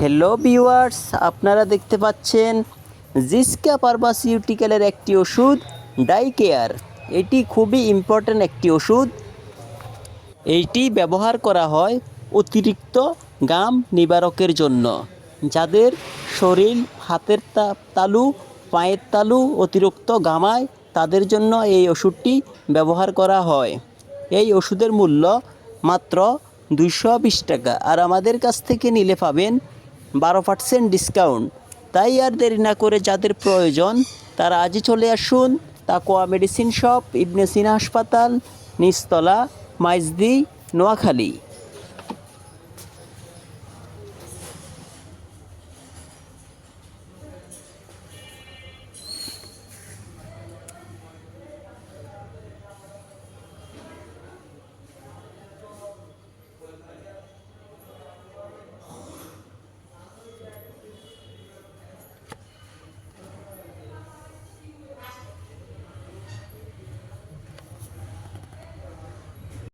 Hello viewers আপনারা দেখতে পাচ্ছেন জিসকা পারবাসিউটিক্যালের একটি ওষুধ ডাইকেয়ার এটি খুবই ইম্পর্ট্যান্ট একটি ওষুধ। এইটি ব্যবহার করা হয় অতিরিক্ত গাম নিবারকের জন্য। যাদের শরীর, হাতের তালু, পায়ের তালু অতিরিক্ত গামায়, তাদের জন্য এই ওষুধটি ব্যবহার করা হয়। এই ওষুধের মূল্য মাত্র দুইশো বিশ টাকা। আর আমাদের কাছ থেকে নিলে পাবেন বারো পার্সেন্ট ডিসকাউন্ট তাই আর দেরি না করে যাদের প্রয়োজন, তারা আজই চলে আসুন। তাকোয়া মেডিসিন শপ, ইবনে সিনা হাসপাতাল নিস্তলা মাইজদি, নোয়াখালী।